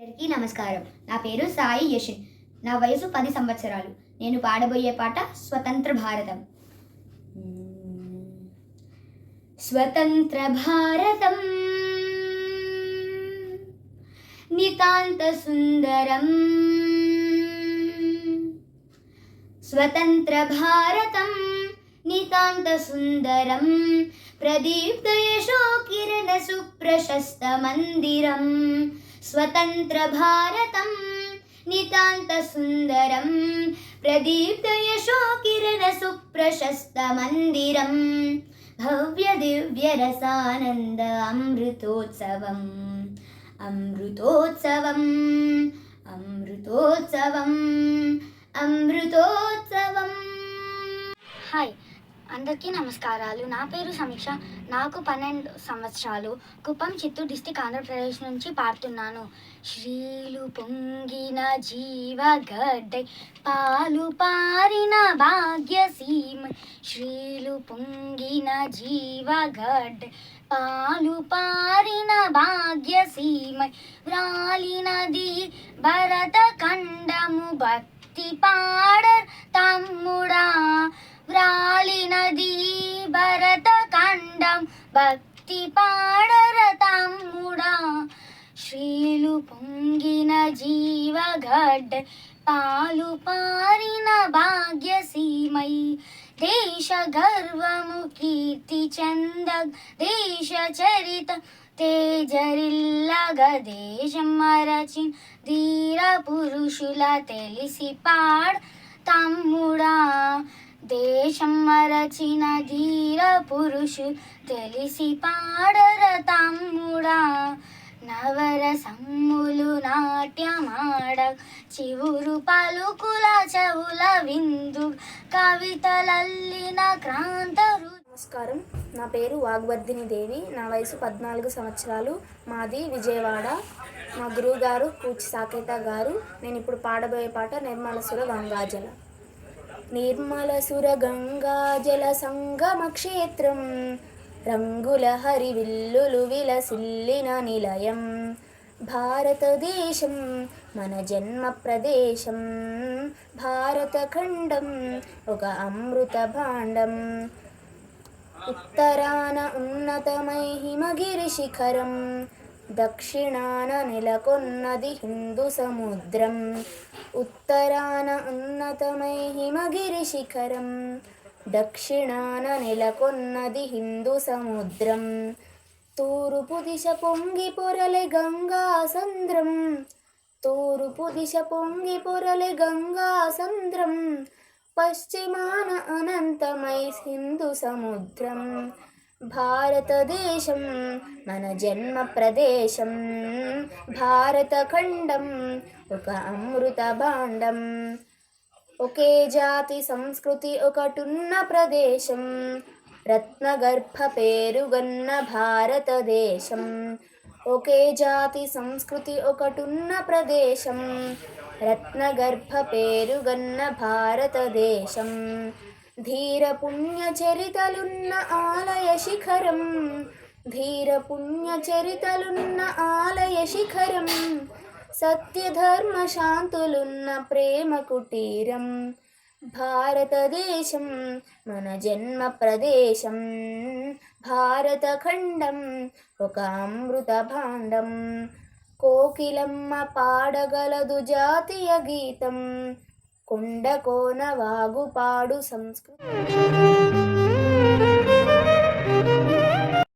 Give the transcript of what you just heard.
అందరికీ నమస్కారం. నా పేరు సాయి యశిన్. నా వయసు పది సంవత్సరాలు. నేను పాడబోయే పాట స్వతంత్ర భారతం. స్వతంత్ర భారతం. నితాంత సుందరం. స్వతంత్ర భారతం. నితాంత సుందరం. ప్రదీప్త సుప్రశస్త మందిరం. స్వతంత్ర భారతం నితాంత సుందరం ప్రదీప్త యశో కిరణ సుప్రశస్త మందిరం భవ్య దివ్య రసానంద అమృతోత్సవం అమృతోత్సవం అమృతోత్సవం అమృతోత్సవం. హాయ్. అందరికీ నమస్కారాలు. నా పేరు సమీక్ష. నాకు పన్నెండు సంవత్సరాలు. కుప్పం చిత్తూరు డిస్టిక్ ఆంధ్రప్రదేశ్ నుంచి పాడుతున్నాను. శ్రీలు పొంగిన జీవగడ్డై పాలు పారిన భాగ్యసీమ. శ్రీలు పొంగిన జీవగడ్డై పాలు పారిన భాగ్యసీమ. రాలినది భరత ఖండము భక్తి పాడర్ తమ్ముడా. వ్రాలినది భరత ఖండం భక్తి పాడర తమ్ముడా శ్రీలు పొంగిన జీవగడ్ పాలు పారిన భాగ్యసీమై. దేశ గర్వము కీర్తి చంద. దేశ చరిత తేజరిల్లగ దేశం మరచిన్ ధీర పురుషుల తెలిసి పాడ్ తమ్ముడా దేశం మరచిన ధీర పురుషు తెలిసి పాడర తమ్ముడా. నవర సమ్ములు నాట్యమాడ చివురు పలుకుల చెవుల విందు కవితలల్లిన క్రాంతరు నమస్కారం. నా పేరు వాగ్వర్ధిని దేవి. నా వయసు పద్నాలుగు సంవత్సరాలు. మాది విజయవాడ. మా గురువు గారు సాకేత గారు. నేను ఇప్పుడు పాడబోయే పాట నిర్మలసుర గంగాజల. నిర్మలసుర గంగాజల సంగమ క్షేత్రం రంగుల హరివిల్లులు విలసిల్లిన నిలయం భారతదేశం మన జన్మ ప్రదేశం భారతఖండం ఒక అమృత భాండం ఉత్తరాన ఉన్నతమై హిమగిరి శిఖరం దక్షిణాన నెలకొన్నది హిందూ సముద్రం. ఉత్తరాన ఉన్నతమై హిమగిరి శిఖరం. దక్షిణాన నెలకొన్నది హిందూ సముద్రం. తూర్పు దిశ పొంగి పొరలే గంగా సంద్రం తూర్పు దిశ పొంగి పొరలే గంగా సంద్రం పశ్చిమాన అనంతమై హిందూ సముద్రం. భారతదేశం మన జన్మ ప్రదేశం. భారతఖండం ఒక అమృత భాండం. ఒకే జాతి సంస్కృతి ఒకటున్న ప్రదేశం. రత్నగర్భ పేరుగన్న భారతదేశం. ఒకే జాతి సంస్కృతి ఒకటున్న ప్రదేశం. రత్నగర్భ పేరుగన్న భారతదేశం. ధీర పుణ్య చరితలున్న ఆలయ శిఖరం ధీర పుణ్య చరితలున్న ఆలయ శిఖరం సత్యధర్మ శాంతులున్న ప్రేమ కుటీరం భారతదేశం మన జన్మ ప్రదేశం భారతఖండం ఒక అమృత భాండం కోకిలమ్మ పాడగలదు జాతీయ గీతం కొండకోన వాగుపాడు సంస్కృతి